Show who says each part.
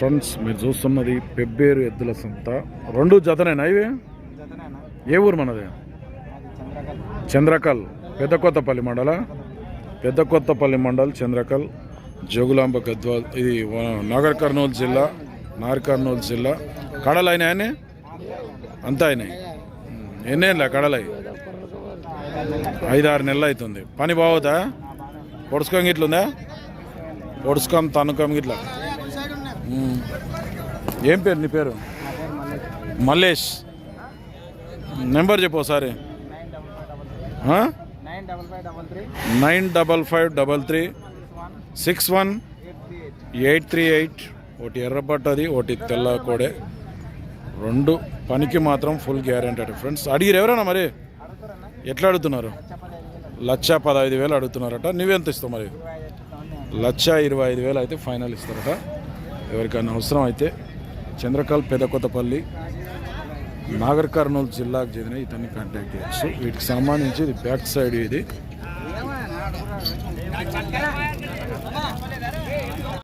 Speaker 1: Friends మీరు చూస్తున్నది పెబ్బేరు ఎద్దుల సంత. రెండు జతనేనా ఇవి? ఏ ఊరు మనది? చంద్రకల్. పెద్ద కొత్తపల్లి మండల? పెద్ద కొత్తపల్లి. మండల్ చంద్రకల్ జోగులాంబ గద్వాల్ ఇది నాగర్ కర్నూలు జిల్లా నాగర్ కర్నూలు జిల్లా. కడలు అయినాయని అంతా అయినాయి. ఎన్నేళ్ళ కడలై? ఐదారు నెలలు అవుతుంది పని బాగుతా పొడుచుకోం గిట్లుందా పొడుచుకోం తనుకోం గిట్లా ఉమ్. ఏం పేరు నీ పేరు? మల్లేష్. నెంబర్ చెప్పు ఒకసారి. Nine double five double three. Six one eight three eight. ఒకటి ఎర్రపట్టది ఒకటి తెల్ల కోడే రెండు పనికి మాత్రం ఫుల్ గ్యారెంటీ ఫ్రెండ్స్. అడిగిరు ఎవరన్నా మరి? ఎట్లా అడుగుతున్నారు? లక్ష పదహైదు వేలు అడుగుతున్నారట. నువ్వెంత ఇస్తావు మరి? లక్ష ఇరవై ఐదు వేలు అయితే ఫైనల్ ఇస్తారట. ఎవరికైనా అవసరం అయితే చంద్రకాల్ పెదకొత్తపల్లి నాగర్ కర్నూలు జిల్లాకు చెందిన ఇతన్ని కాంటాక్ట్ చేయొచ్చు. వీటికి సంబంధించి ఇది బ్యాక్ సైడ్ ఇది.